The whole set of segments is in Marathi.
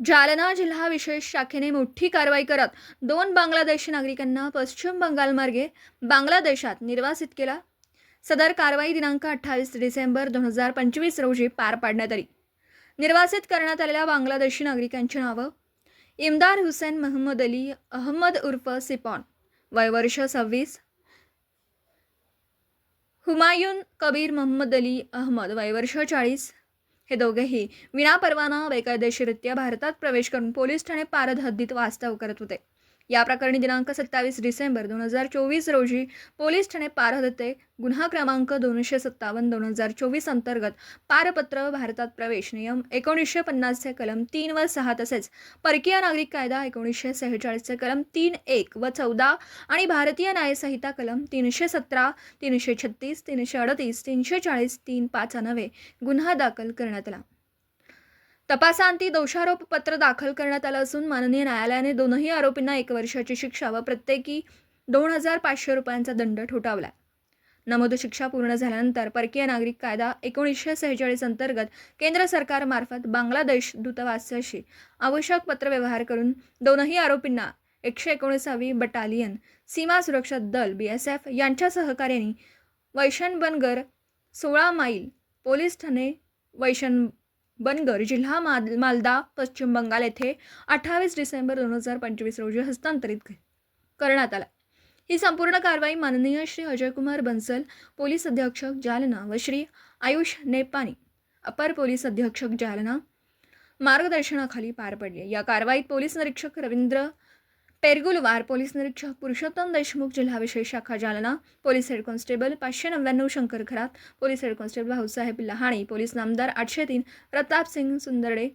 जालना जिल्हा विशेष शाखेने मोठी कारवाई करत दोन बांगलादेशी नागरिकांना पश्चिम बंगालमार्गे बांगलादेशात निर्वासित केला. सदर कारवाई दिनांक अठ्ठावीस डिसेंबर दोन हजार पंचवीस रोजी पार पाडण्यात आली. निर्वासित करण्यात आलेल्या बांगलादेशी नागरिकांची नावं इमदार हुसेन महम्मद अली अहमद उर्फ सिपॉन वयवर्ष सव्वीस हुमायून कबीर मोहम्मद अली अहमद वयवर्ष चाळीस हे दोघेही विनापरवाना बेकायदेशीरित्या भारतात प्रवेश करून पोलीस ठाणे पारद हद्दीत वास्तव करत होते. या प्रकरणी दिनांक सत्तावीस डिसेंबर दोन हजार चोवीस रोजी पोलीस ठाणे पारहदते गुन्हा क्रमांक दोनशे सत्तावन्न दोन हजार चोवीस अंतर्गत पारपत्र भारतात प्रवेश नियम एकोणीसशे पन्नासचे कलम तीन व सहा तसेच परकीय नागरिक कायदा एकोणीसशे सेहेचाळीसचे कलम तीन एक व चौदा आणि भारतीय न्यायसंहिता कलम तीनशे सतरा तीनशे छत्तीस तीनशे अडतीस तीनशे चाळीस तीन पाच नव्हे गुन्हा दाखल करण्यात आला. तपासांती दोषारोप पत्र दाखल करण्यात आलं असून माननीय न्यायालयाने दोनही आरोपींना एक वर्षाची शिक्षा व प्रत्येकी दोन हजार पाचशे रुपयांचा दंड ठोठावला नमूद शिक्षा पूर्ण झाल्यानंतर परकीय नागरिक कायदा एकोणीसशे सेहेचाळीस अंतर्गत केंद्र सरकारमार्फत बांगलादेश दूतावासाशी आवश्यक पत्रव्यवहार करून दोनही आरोपींना एकशे एकोणीसावी बटालियन सीमा सुरक्षा दल बी एस एफ यांच्या सहकार्याने वैशनबनगर सोळा माईल पोलीस ठाणे वैशन बनगर जिल्हा माल मालदा पश्चिम बंगाल येथे अठ्ठावीस डिसेंबर दोन हजार पंचवीस रोजी हस्तांतरित करण्यात आला. ही संपूर्ण कारवाई माननीय श्री अजयकुमार बन्सल पोलीस अधीक्षक जालना व श्री आयुष नेपानी अपर पोलीस अधीक्षक जालना मार्गदर्शनाखाली पार पडली. या कारवाईत पोलीस निरीक्षक रवींद्र पेरगुलवार पोलीस निरीक्षक पुरुषोत्तम देशमुख जिल्हा विशेष शाखा जालना पोलीस हेड कॉन्स्टेबल पाचशे नव्याण्णव Shankar Kharat police head constable Bhausaheb Lahane police नामदार आठशे तीन प्रताप सिंग सुंदरडे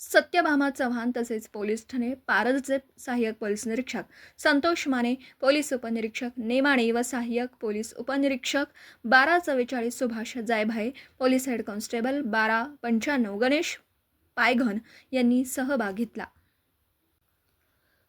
सत्यभामा चव्हाण तसेच पोलीस ठाणे पारदचे सहाय्यक पोलीस निरीक्षक संतोष माने पोलीस उपनिरीक्षक नेमाणे व सहाय्यक पोलीस उपनिरीक्षक बारा चव्वेचाळीस Subhash Jaybhaye police head constable बारा पंच्याण्णव गणेश पायघन यांनी सहभाग घेतला.